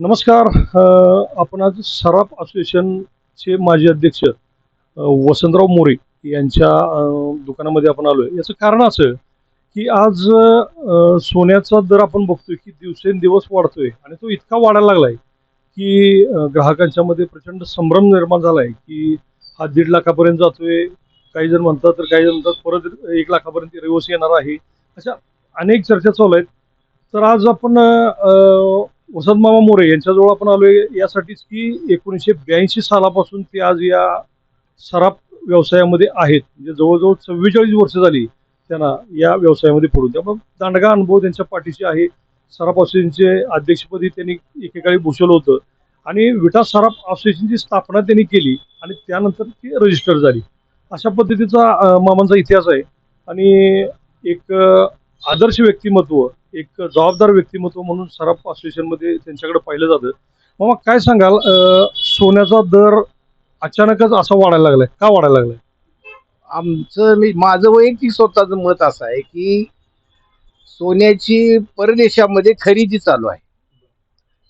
नमस्कार आपण आज सराफ असोसिएशनचे माजी अध्यक्ष वसंतराव मोरे यांच्या दुकानामध्ये आपण आलो आहे याचं कारण असं की आज सोन्याचा दर आपण बघतोय की दिवसेंदिवस वाढतोय आणि तो इतका वाढायला लागलाय की ग्राहकांच्या मध्ये प्रचंड संभ्रम निर्माण झालाय की हा दीड लाखापर्यंत जातोय. काही जण म्हणतात तर काही जण म्हणतात परत एक लाखापर्यंत रिवर्स येणार आहे. अशा अनेक चर्चा चालू आहेत. तर आज आपण वसंत मामा मोरे यांच्याजवळ आपण आलोय. यासाठीच की एकोणीसशे ब्याऐंशी सालापासून ते आज या सराफ व्यवसायामध्ये आहेत. म्हणजे जवळजवळ चव्वेचाळीस वर्ष झाली त्यांना या व्यवसायामध्ये पडून. त्यामुळे दांडगा अनुभव त्यांच्या पाठीशी आहे. सराफ असोसिएशनचे अध्यक्षपदी त्यांनी एकेकाळी भूषवलं होतं. आणि विटा सराफ असोसिएशनची स्थापना त्यांनी केली आणि त्यानंतर ती रजिस्टर झाली. अशा पद्धतीचा मामांचा इतिहास आहे. आणि एक आदर्श व्यक्तिमत्व एक जबाबदार व्यक्तिमत्व म्हणून सराफ असोसिएशनमध्ये त्यांच्याकडे पाहिलं जातं. मग काय सांगाल? सोन्याचा दर अचानकच असा वाढायला लागलाय. का वाढायला लागलाय? आमचं मी माझं वैयक्तिक स्वतःचं मत असं आहे की सोन्याची परदेशामध्ये खरेदी चालू आहे.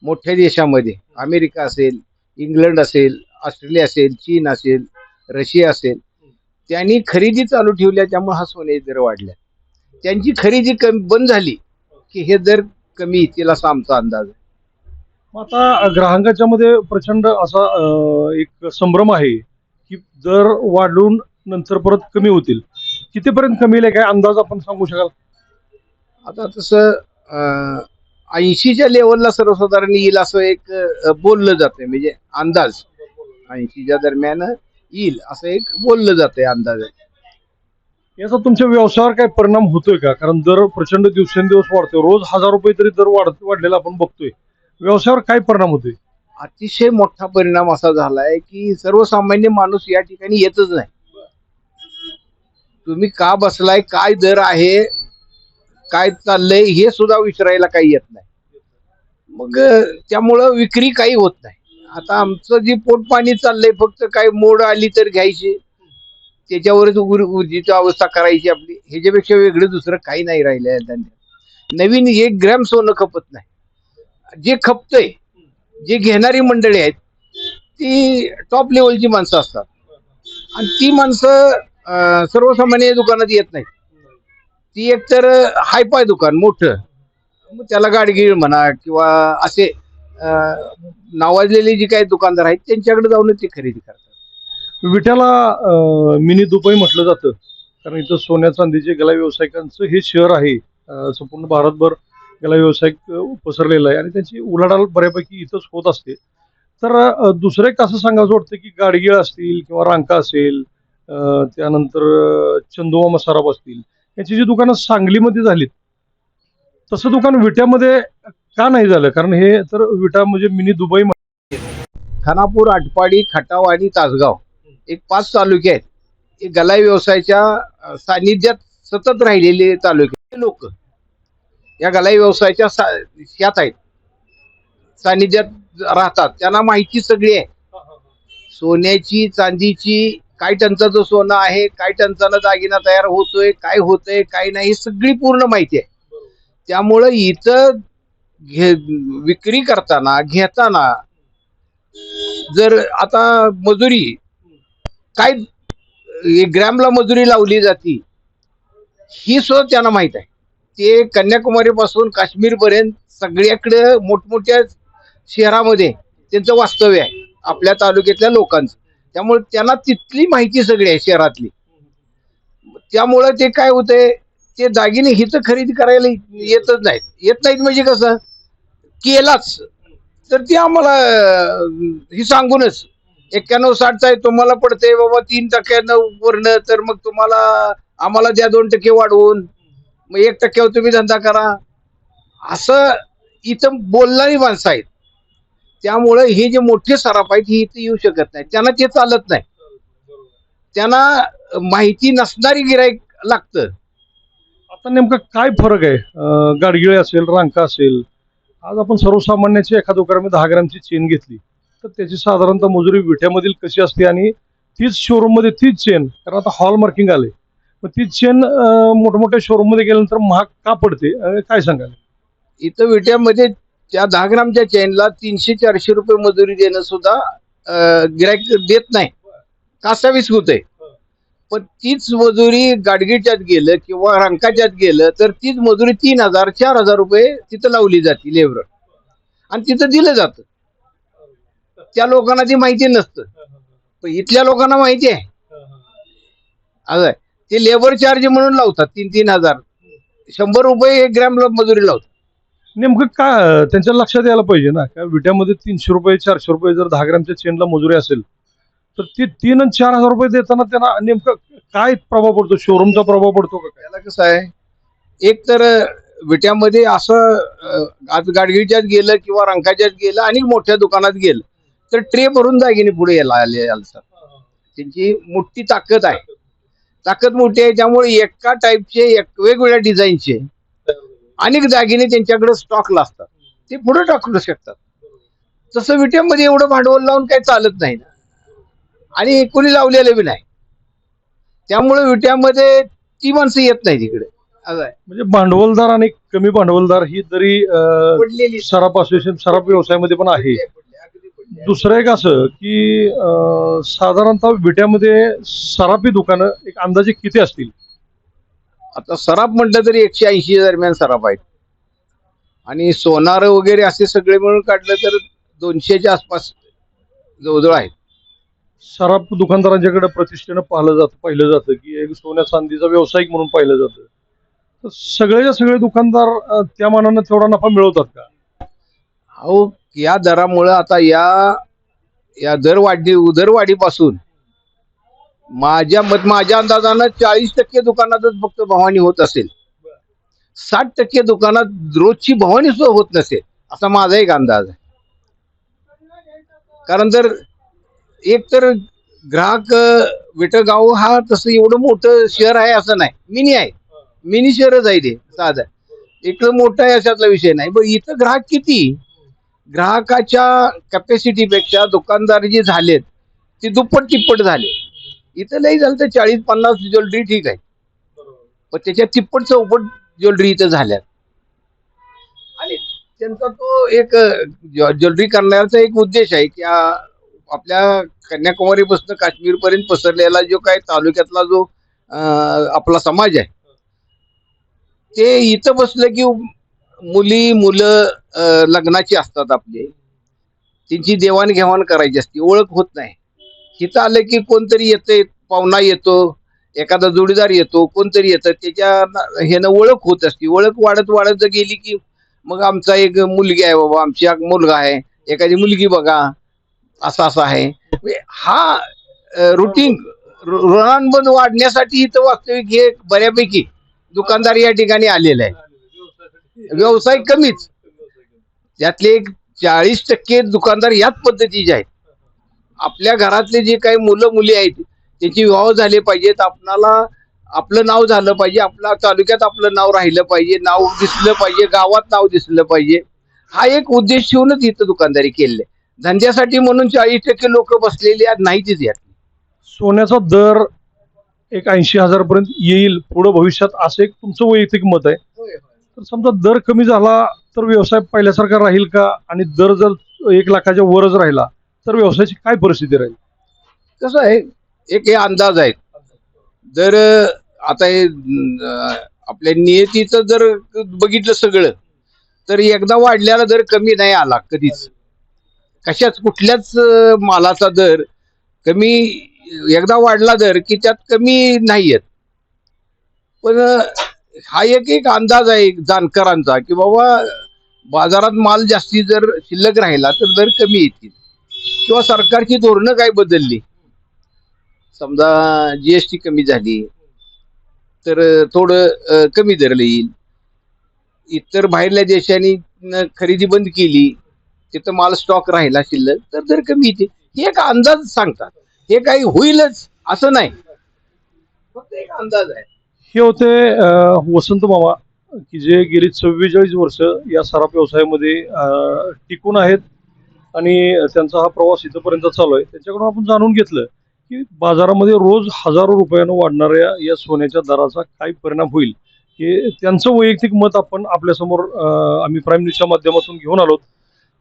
मोठ्या देशामध्ये. अमेरिका असेल इंग्लंड असेल ऑस्ट्रेलिया असेल चीन असेल रशिया असेल. त्यांनी खरेदी चालू ठेवल्या त्यामुळे हा सोन्याचे दर वाढल्या त्यांची खरेदी कमी बंद झाली. की हे दर कमी येतील असा आमचा अंदाज आहे. मग आता ग्राहकांच्या मध्ये प्रचंड असा एक संभ्रम आहे की दर वाढून नंतर परत कमी होतील. कितीपर्यंत कमी येईल काय अंदाज आपण सांगू शकाल? आता तसं ऐंशीच्या लेवलला सर्वसाधारण येईल असं एक बोललं जातंय. म्हणजे अंदाज ऐंशीच्या दरम्यान येईल असं एक बोललं जातंय अंदाज याचा तुमच्या व्यवसायावर काय परिणाम होतोय का? कारण दर प्रचंड दिवसेंदिवस वाढतोय. रोज हजार रुपये तरी दर वाढ वाढलेला आपण बघतोय. व्यवसायावर काय परिणाम होतोय? अतिशय मोठा परिणाम असा झालाय की सर्वसामान्य माणूस या ठिकाणी येतच नाही. तुम्ही का बसलाय? काय दर आहे? काय चाललंय? हे सुद्धा विचारायला काही येत नाही. मग त्यामुळं विक्री काही होत नाही. आता आमचं जे पोटपाणी चाललंय फक्त काय मोड आली तर घ्यायची. त्याच्यावरच उर उर्जीची अवस्था करायची आपली. ह्याच्यापेक्षा वेगळं दुसरं काही नाही राहिलं आहे धंद्यात. नवीन एक ग्रॅम सोनं खपत नाही. जे खपतंय जे घेणारी मंडळी आहेत ती टॉप लेवलची माणसं असतात. आणि ती माणसं सर्वसामान्य दुकानात येत नाहीत. ती एकतर हायपाय दुकान मोठं. मग त्याला गाडगीळ म्हणा किंवा असे नावाजलेले जे काही दुकानदार आहेत त्यांच्याकडे जाऊनच ती खरेदी करतात. विट्याला मिनी दुबई म्हटलं जातं. कारण इथं सोन्या चांदीचे गला व्यावसायिकांचं हे शहर आहे. संपूर्ण भारतभर गला व्यावसायिक पसरलेलं आहे. आणि त्यांची उलाढाल बऱ्यापैकी इथंच होत असते. तर दुसरं एक असं सांगायचं वाटतं की गाडगिळ असतील किंवा रांका असेल त्यानंतर अं, मसाराप सराफ असतील. याची जी दुकानं सांगलीमध्ये झालीत तसं दुकान विट्यामध्ये का नाही झालं? कारण हे तर विटा म्हणजे मिनी दुबई खानापूर आटपाडी खटाव आणि तासगाव. एक पाच तालुके आहेत. हे गलाई व्यवसायाच्या सानिध्यात सतत राहिलेले तालुके लोक या गलाई व्यवसायाच्या सा- ह्यात आहेत. सानिध्यात राहतात. त्यांना माहिती सगळी आहे. सोन्याची चांदीची काय टंचाचं सोनं आहे काय टंचानं दागिना तयार होतोय काय होतंय काय नाही सगळी पूर्ण माहिती आहे. त्यामुळं इथं घे विक्री करताना घेताना जर आता मजुरी काय एक ग्रॅमला मजुरी लावली जाती ही सुद्धा त्यांना माहीत आहे. ते कन्याकुमारीपासून काश्मीरपर्यंत सगळ्याकडे मोठमोठ्या शहरामध्ये त्यांचं वास्तव्य आहे आपल्या तालुक्यातल्या लोकांचं. त्यामुळे त्यांना तिथली माहिती सगळी आहे शहरातली. त्यामुळं ते काय होतंय ते दागिने हिथं खरेदी करायला येतच नाहीत. येत नाहीत म्हणजे कसं केलाच. तर ती आम्हाला हे ही सांगूनच एक्क्याण्णव साठचा आहे तुम्हाला पडते बाबा तीन टक्क्यानं वरण तर मग तुम्हाला आम्हाला द्या दोन टक्के वाढवून. मग एक टक्क्यावर तुम्ही धंदा करा. असं इथं बोलणारी माणसं आहेत. त्यामुळं हे जे मोठे सराफ आहेत ही इथं येऊ शकत नाही. त्यांना ते चालत नाही. त्यांना माहिती नसणारी गिराईक लागतं. आता नेमकं काय फरक आहे? गाडगिळे असेल रांका असेल आज आपण सर्वसामान्याची एखाद्या मी दहा ग्रॅमची चेन घेतली. तर त्याची साधारणतः मजुरी विठ्यामधील कशी असते आणि तीच शोरूममध्ये तीच चेन कारण आता हॉल मार्किंग आले मग तीच चेन मोठमोठ्या शोरूममध्ये गेल्यानंतर महाग का पडते? काय सांगाल? इथं विट्यामध्ये त्या दहा ग्रामच्या चेनला तीनशे चारशे रुपये मजुरी देणं सुद्धा गिरायक देत नाही. कासावीस आहे पण तीच मजुरी गाडगीच्यात गेलं किंवा रंकाच्यात गेलं तर तीच मजुरी तीन हजार चार हजार रुपये तिथं लावली जाते लेबर. आणि तिथं दिलं जातं. त्या लोकांना ती माहिती नसतं. पण इथल्या लोकांना माहिती आहे. आहे. ते लेबर चार्ज म्हणून लावतात तीन तीन हजार. शंभर रुपये एक ग्रॅम मजुरी लावतात. नेमकं काय त्यांच्या लक्षात यायला पाहिजे ना. का विट्यामध्ये तीनशे रुपये चारशे रुपये जर दहा ग्रॅमच्या चेनला मजुरी असेल तर ते तीन आणि चार हजार रुपये देताना त्यांना नेमकं काय प्रभाव पडतो? शोरूमचा प्रभाव पडतो का त्याला कसं आहे? एक तर विट्यामध्ये असं आज गाडगीच्यात गेलं किंवा रंकाच्यात गेलं आणि मोठ्या दुकानात गेलं. तर ट्रे भरून दागिने पुढे यायला आले असतात त्यांची मोठी ताकद आहे. ताकद मोठी आहे त्यामुळे एका टाईपचे एक वेगवेगळ्या डिझाईनचे अनेक दागिने त्यांच्याकडे स्टॉकला असतात. ते पुढे टाकू शकतात. तसं विट्यामध्ये एवढं भांडवल लावून काही चालत नाही ना. आणि कोणी लावलेलं बी नाही. त्यामुळे विट्यामध्ये ती माणसं येत नाही तिकडे. म्हणजे भांडवलदार आणि कमी भांडवलदार ही जरी पडलेली. सराफ असोसिएशन सराफ व्यवसायामध्ये पण आहे. दुसरं एक असं की अं, साधारणतः विट्यामध्ये सराफी दुकानं एक अंदाजे किती असतील? आता सराफ म्हटलं तरी एकशे ऐंशी दरम्यान सराफ आहेत. आणि सोनार वगैरे असे सगळे मिळून काढलं तर दोनशेच्या आसपास जवळजवळ आहेत. सराफ दुकानदारांच्याकडे प्रतिष्ठेनं पाहिलं जातं पाहिलं जातं की एक सोन्या चांदीचा व्यावसायिक म्हणून पाहिलं जातं. तर सगळेच्या सगळे दुकानदार अं, त्या मानानं तेवढा नफा मिळवतात का? अहो या दरामुळं आता या या दरवाढी उदरवाढीपासून माझ्या मत माझ्या अंदाजानं चाळीस टक्के दुकानातच फक्त भवानी होत असेल. साठ टक्के दुकानात रोजची भवानी सुद्धा होत नसेल असा माझा एक अंदाज आहे. कारण जर एक तर ग्राहक विटगाव हा तसं एवढं मोठं शहर आहे असं नाही. मिनी आहे. मिनी शहरच आहे ते साधं. इकडं मोठं आहे अशातला विषय नाही. पण इथं ग्राहक किती? ग्राहकाच्या कॅपॅसिटीपेक्षा दुकानदार जे झालेत ते दुप्पट तिप्पट झाले. इथं नाही झालं तर चाळीस पन्नास ज्वेलरी ठीक आहे. पण त्याच्या तिप्पट चौपट ज्वेलरी इथं झाल्या आणि त्यांचा तो एक ज्वेलरी करण्याचा एक उद्देश आहे की आपल्या कन्याकुमारीपासून काश्मीर पर्यंत पसरलेला जो काय तालुक्यातला जो आपला समाज आहे ते इथं बसलं की मुली मुलं लग्नाची असतात आपली. त्यांची देवाणघेवाण करायची असते ओळख होत नाही. इथं आलं की कोणतरी येते पाहुणा येतो एखादा जोडीदार येतो कोणतरी येतं त्याच्या ह्यानं ओळख होत असते. ओळख वाढत वाढत गेली की मग आमचा एक मुलगी आहे बाबा आमची एक मुलगा आहे एखादी मुलगी बघा असा असा आहे. म्हणजे हा रुटीन ऋणांबंध वाढण्यासाठी इथं वास्तविक हे बऱ्यापैकी दुकानदार या ठिकाणी आलेला आहे. व्यवसाय कमीच. त्यातले एक चाळीस टक्के दुकानदार याच पद्धतीचे आहेत. आपल्या घरातले जे काही मुलं मुली आहेत त्यांचे विवाह झाले पाहिजेत. आपणाला आपलं नाव झालं पाहिजे. आपल्या तालुक्यात आपलं नाव राहिलं पाहिजे. नाव दिसलं पाहिजे. गावात नाव दिसलं पाहिजे. हा एक उद्देश ठेवूनच इथं दुकानदारी केलेली आहे. धंद्यासाठी म्हणून चाळीस टक्के लोक बसलेली आहेत नाहीतच यात. सोन्याचा दर एक ऐंशी हजारपर्यंत येईल. पुढं भविष्यात असं एक तुमचं वैयक्तिक मत आहे. तर समजा दर कमी झाला तर व्यवसाय पहिल्यासारखा राहील का? आणि दर जर एक लाखाच्या वरच राहिला तर व्यवसायाची काय परिस्थिती राहील? कसं आहे एक हे अंदाज आहेत जर आता हे आपल्या नियतीचं जर बघितलं सगळं तर एकदा वाढलेला दर कमी नाही आला कधीच. कशाच कुठल्याच मालाचा दर कमी एकदा वाढला दर की त्यात कमी नाही आहेत पण हा एक एक अंदाज आहे जाणकारांचा की बाबा बाजारात माल जास्ती जर शिल्लक राहिला तर दर कमी येतील. किंवा सरकारची धोरणं काय बदलली? समजा जीएसटी कमी झाली तर थोडं कमी दर येईल. इतर बाहेरल्या देशांनी खरेदी बंद केली तिथं माल स्टॉक राहिला शिल्लक तर दर कमी येते हे एक अंदाज सांगतात. हे काही होईलच असं नाही. फक्त एक अंदाज आहे. हे होते वसंत मामा की जे गेली चव्वेचाळीस वर्ष या सराफ व्यवसायामध्ये टिकून आहेत. आणि त्यांचा हा प्रवास इथंपर्यंत चालू आहे. त्याच्याकडून आपण जाणून घेतलं की बाजारामध्ये रोज हजारो रुपयानं वाढणाऱ्या या सोन्याच्या दराचा काय परिणाम होईल हे त्यांचं वैयक्तिक मत आपण आपल्यासमोर आम्ही प्राईम न्यूजच्या माध्यमातून घेऊन आलो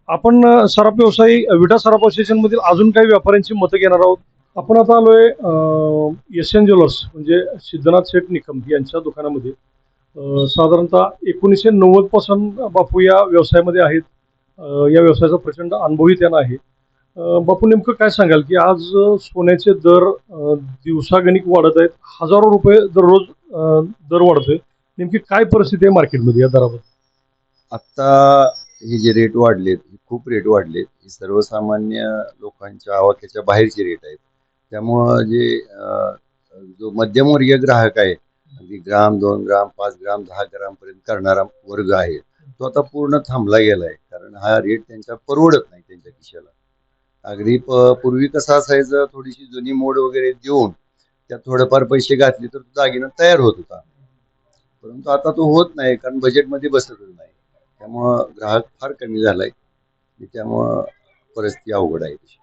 आपण सराफ व्यवसायी विटा सराफ असोसिएशनमधील अजून काही व्यापाऱ्यांची मतं घेणार आहोत. आपण आता आलोय एस एन ज्वेलर्स म्हणजे सिद्धनाथ शेठ निकम यांच्या दुकानामध्ये. साधारणतः एकोणीसशे नव्वदपासून बापू या व्यवसायामध्ये आहेत. या व्यवसायाचा प्रचंड अनुभवही त्यांना आहे. बापू नेमकं काय सांगाल की आज सोन्याचे दर दिवसागणिक वाढत आहेत. हजारो रुपये दररोज दर वाढतोय. नेमकी काय परिस्थिती आहे मार्केटमध्ये या दराबद्दल आत्ता हे जे रेट वाढलेत हे खूप रेट वाढलेत हे सर्वसामान्य लोकांच्या आवाक्याच्या बाहेरचे रेट आहेत. त्यामुळं जे जो मध्यमवर्गीय ग्राहक आहे अगदी ग्राम दोन ग्राम पाच ग्राम दहा ग्रामपर्यंत करणारा वर्ग आहे तो आता पूर्ण थांबला गेला आहे कारण हा रेट त्यांच्या परवडत नाही त्यांच्या खिशाला. अगदी प- पूर्वी कसं असायचं थोडीशी जुनी मोड वगैरे देऊन त्यात थोडेफार पैसे घातले तर तो दागिना तयार होत होता. परंतु आता तो होत नाही कारण बजेटमध्ये बसतच नाही. त्यामुळं ग्राहक फार कमी झालाय. त्यामुळं परिस्थिती अवघड आहे तशी.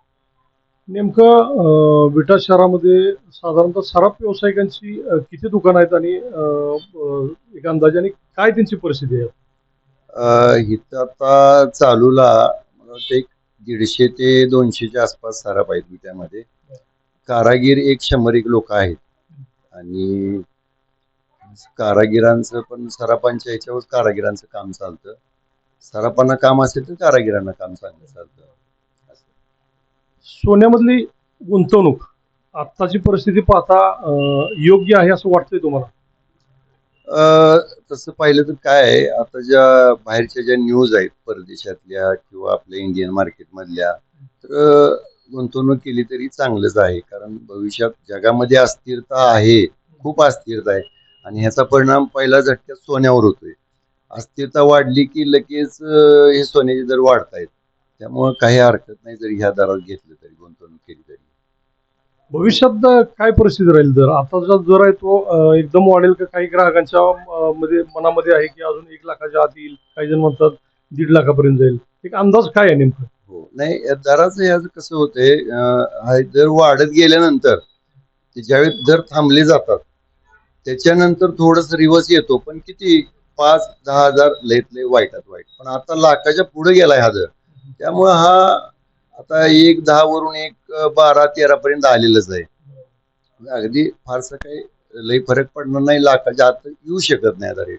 नेमकं विटा शहरामध्ये साधारणतः सराफ व्यावसायिकांची किती दुकानं आहेत आणि एक अं, आणि अंदाजाने काय त्यांची परिस्थिती आहे? इथं आता चालूला मला एक दीडशे ते दोनशेच्या आसपास सराफ आहेत विट्यामध्ये. कारागीर एक शंभर एक लोक आहेत. आणि कारागिरांचं पण सराफांच्या ह्याच्यावर कारागिरांचं काम चालतं. सराफांना काम असेल तर कारागिरांना काम चांगलं चालतं. सोन्यामधली गुंतवणूक आत्ताची परिस्थिती पाहता योग्य आहे असं वाटतंय तुम्हाला? तसं पाहिलं तर काय आहे आता ज्या बाहेरच्या ज्या न्यूज आहेत परदेशातल्या किंवा आपल्या इंडियन मार्केटमधल्या तर गुंतवणूक केली तरी चांगलंच आहे. कारण भविष्यात जगामध्ये अस्थिरता आहे खूप अस्थिरता आहे. आणि ह्याचा परिणाम पहिला झटक्यात सोन्यावर होतोय. अस्थिरता वाढली की लगेच हे सोन्याचे दर वाढत आहेत त्यामुळं काही हरकत नाही जरी ह्या दरात घेतलं तरी गुंतवणूक केली तरी. भविष्यात काय परिस्थिती राहील दर आताचा दर आहे तो अं, एकदम वाढेल का? काही ग्राहकांच्या अं, मध्ये मनामध्ये आहे की अजून एक लाखाच्या आत येईल. काही जण म्हणतात दीड लाखापर्यंत जाईल. एक अंदाज काय आहे नेमकं? हो नाही या दराचं ह्याचं कसं होतंय अं, हा दर वाढत गेल्यानंतर ते ज्यावेळी दर थांबले जातात त्याच्यानंतर थोडस रिवर्स येतो पण किती? पाच दहा हजार लयत लय वाईटात वाईट. पण आता लाखाच्या पुढे गेलाय हा दर. त्यामुळे हा आता एक दहा वरून एक बारा तेरा पर्यंत आलेलाच आहे. म्हणजे अगदी फारसं काही लय फरक पडणार नाही. लाखाच्या आत येऊ शकत नाही आता रेट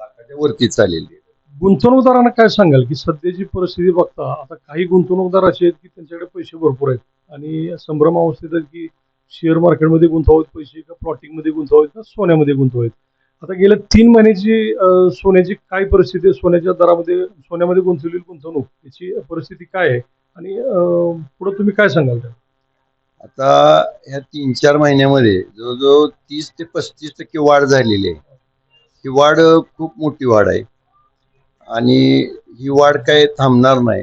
लाखाच्या वरतीच चाललेली गुंतवणूकदारांना काय सांगाल की सध्याची परिस्थिती बघता आता काही गुंतवणूकदार असे आहेत की त्यांच्याकडे पैसे भरपूर आहेत. आणि संभ्रम अवस्थेत आहेत की शेअर मार्केटमध्ये गुंतवावेत पैसे का प्लॉटिंगमध्ये गुंतवावेत का सोन्यामध्ये गुंतवावेत? आता गेल्या तीन महिन्याची सोन्याची काय परिस्थिती आहे? सोन्याच्या दरामध्ये सोन्यामध्ये गुंतवलेली गुंतवणूक याची परिस्थिती काय आहे? आणि पुढे तुम्ही काय सांगाल त्या आता ह्या तीन चार महिन्यामध्ये जवळजवळ तीस ते पस्तीस टक्के वाढ झालेली आहे. ही वाढ खूप मोठी वाढ आहे. आणि ही वाढ काय थांबणार नाही.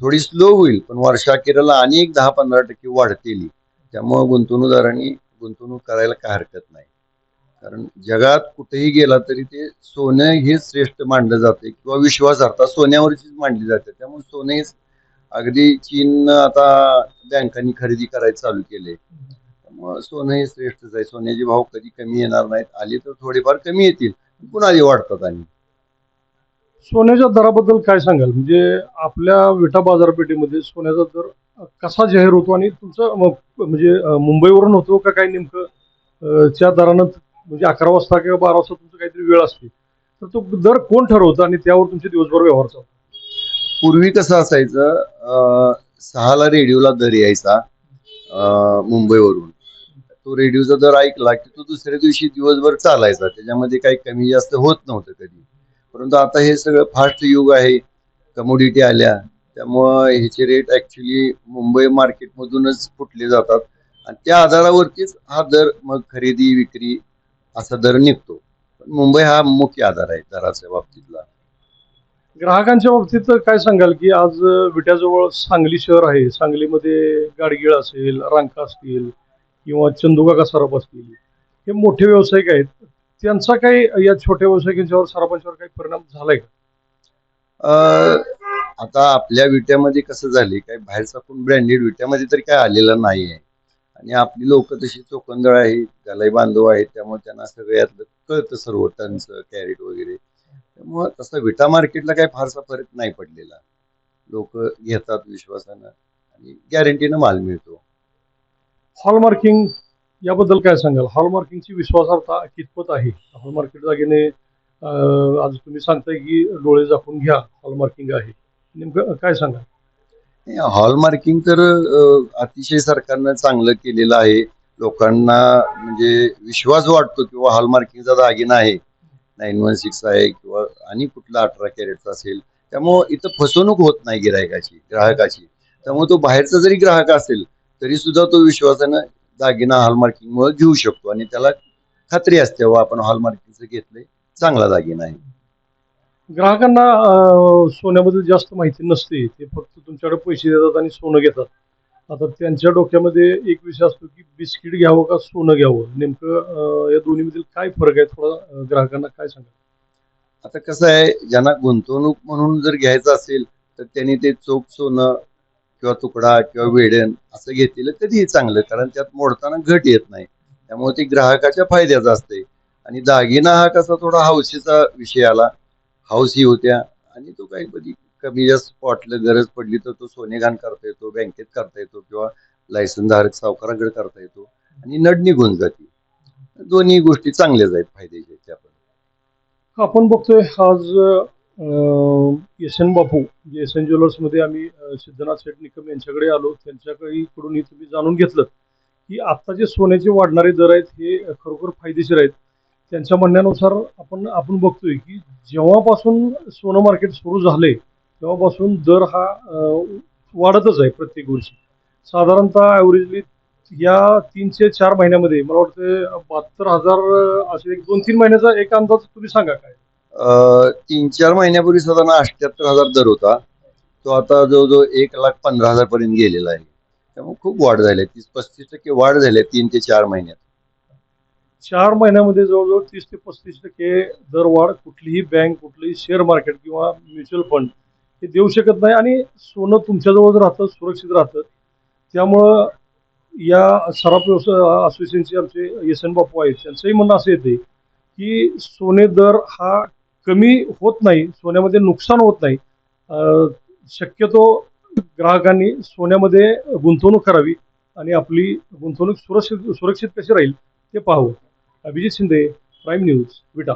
थोडी स्लो होईल पण वर्षाखेराला आणि एक दहा पंधरा टक्के वाढतील. त्यामुळं गुंतवणूकदारांनी गुंतवणूक करायला काय हरकत नाही. कारण जगात कुठेही गेला तरी ते सोनं हे श्रेष्ठ मानलं जाते किंवा विश्वासार्हता सोन्यावरचीच मांडली जाते. त्यामुळे सोनं हेच अगदी चीन आता बँकांनी खरेदी करायला चालू केले त्यामुळे सोनं हे श्रेष्ठच आहे. सोन्याचे भाव कधी कमी येणार नाहीत. आले तर थोडेफार कमी येतील. पुन्हा आधी वाढतात आणि? सोन्याच्या दराबद्दल काय सांगाल? म्हणजे आपल्या विटा बाजारपेठेमध्ये सोन्याचा दर कसा जाहीर होतो आणि तुमचं म्हणजे मुंबईवरून होतो का काय नेमकं? त्या दरानं म्हणजे अकरा वाजता किंवा बारा वाजता तुमचं काहीतरी वेळ असते. तर तो दर कोण ठरवतं आणि त्यावर तुमचे दिवसभर व्यवहार चालतो पूर्वी कसं असायचं सहाला रेडिओला दर यायचा मुंबईवरून. तो रेडिओचा दर ऐकला की तो दुसऱ्या दिवशी दिवसभर चालायचा. त्याच्यामध्ये काही कमी जास्त होत नव्हतं कधी. परंतु आता हे सगळं फास्ट युग आहे कमोडिटी आल्या. त्यामुळं ह्याचे रेट ऍक्च्युली मुंबई मार्केटमधूनच फुटले जातात. आणि त्या आधारावरतीच हा दर मग खरेदी विक्री असा दर निघतो. पण मुंबई हा मुख्य आधार आहे दराच्या बाबतीतला. ग्राहकांच्या बाबतीत काय सांगाल की आज विट्याजवळ सांगली शहर आहे. सांगलीमध्ये गाडगीळ असेल रांका असतील किंवा चंदुकाका सराफ असतील हे मोठे व्यावसायिक आहेत. त्यांचा काही या छोट्या व्यावसायिकांच्यावर सराफांच्यावर काही परिणाम झालाय का? आता आपल्या विट्यामध्ये कसं झाले काय बाहेरचा कोण ब्रँडेड विट्यामध्ये तरी काय आलेला नाही आहे आणि आपली लोक तशी चोकंदळ आहेत गलाई बांधव आहेत त्यामुळे त्यांना सगळ्यातलं कळतं सर्व टनचं कॅरेट वगैरे. त्यामुळं तसं विटा मार्केटला काही फारसा फरक नाही पडलेला. लोक घेतात विश्वासानं आणि गॅरंटीनं माल मिळतो. हॉलमार्किंग याबद्दल काय सांगाल? हॉलमार्किंगची विश्वासार्हता कितपत आहे? हॉलमार्केट जागेने आज तुम्ही सांगताय की डोळे झाकून घ्या हॉलमार्किंग आहे. नेमकं काय सांगाल? हॉलमार्किंग तर अतिशय सरकारनं चांगलं केलेलं आहे. लोकांना म्हणजे विश्वास वाटतो किंवा हॉलमार्किंगचा दागिना आहे. नाईन वन सिक्स आहे किंवा आणि कुठला अठरा कॅरेटचा असेल. त्यामुळं इथं फसवणूक होत नाही गिरायकाची ग्राहकाची. त्यामुळे तो बाहेरचा जरी ग्राहक असेल तरी सुद्धा तो विश्वासानं दागिना हॉलमार्किंगमुळे घेऊ शकतो आणि त्याला खात्री असते व आपण हॉलमार्किंगचं घेतलंय चांगला दागिना आहे. ग्राहकांना सोन्याबद्दल जास्त माहिती नसते. ते फक्त तुमच्याकडे पैसे देतात आणि सोनं घेतात. आता त्यांच्या डोक्यामध्ये एक विषय असतो की बिस्किट घ्यावं का सोनं घ्यावं? नेमकं या दोन्हीमधील काय फरक आहे? थोडा ग्राहकांना काय सांगा आता कसं आहे ज्यांना गुंतवणूक म्हणून जर घ्यायचं असेल तर त्यांनी ते चोख सोनं किंवा तुकडा किंवा वेडण असं घेतलेलं तरीही चांगलं. कारण त्यात मोडताना घट येत नाही. त्यामुळे ते ग्राहकाच्या फायद्याचं असते आणि दागिना हा कसा थोडा हौशीचा विषय आला. हौसी होत्या आणि तो काही कधी कमी जास्त स्पॉटला गरज पडली तर तो सोनेगान करता येतो बँकेत करता येतो किंवा लायसनधारक सावकाराकडे करता येतो आणि नड निघून जाते. दोन्ही गोष्टी चांगल्याच आहेत फायद्याच्या त्या पण आपण बघतोय आज अं, यशन बापू जे एस एन ज्वेलर्समध्ये आम्ही सिद्धनाथ शेठ निकम यांच्याकडे आलो त्यांच्याकडे कडून तुम्ही जाणून घेतलं की आत्ता जे सोन्याचे वाढणारे दर आहेत हे खरोखर फायदेशीर आहेत. त्यांच्या म्हणण्यानुसार आपण आपण बघतोय की जेव्हापासून सोनं मार्केट सुरू झाले तेव्हापासून दर हा वाढतच आहे प्रत्येक वर्षी. साधारणतः ॲव्हरेजली या तीनशे चार महिन्यामध्ये मला वाटतं बहात्तर हजार असे एक दोन तीन महिन्याचा एक अंदाज तुम्ही सांगा काय? तीन चार महिन्यापूर्वी साधारण अठ्याहत्तर हजार दर होता. तो आता जवळजवळ एक लाख पंधरा हजार पर्यंत गेलेला आहे. त्यामुळे खूप वाढ झाली आहे. तीस पस्तीस टक्के वाढ झाली आहे तीन ते चार महिन्यात. चार महिन्यामध्ये जवळजवळ तीस ते पस्तीस टक्के दरवाढ कुठलीही बँक कुठलीही शेअर मार्केट किंवा म्युच्युअल फंड हे देऊ शकत नाही आणि सोनं तुमच्याजवळ राहतं सुरक्षित राहतं. त्यामुळं या सराफ व्यवसाय असोसिएशनचे आमचे यशन बापू आहेत त्यांचंही म्हणणं असं येते की सोने दर हा कमी होत नाही सोन्यामध्ये नुकसान होत नाही. शक्यतो ग्राहकांनी सोन्यामध्ये गुंतवणूक करावी आणि आपली गुंतवणूक सुरक्षित सुरक्षित कशी राहील ते पाहावं. Abhijit Shinde prime news Vita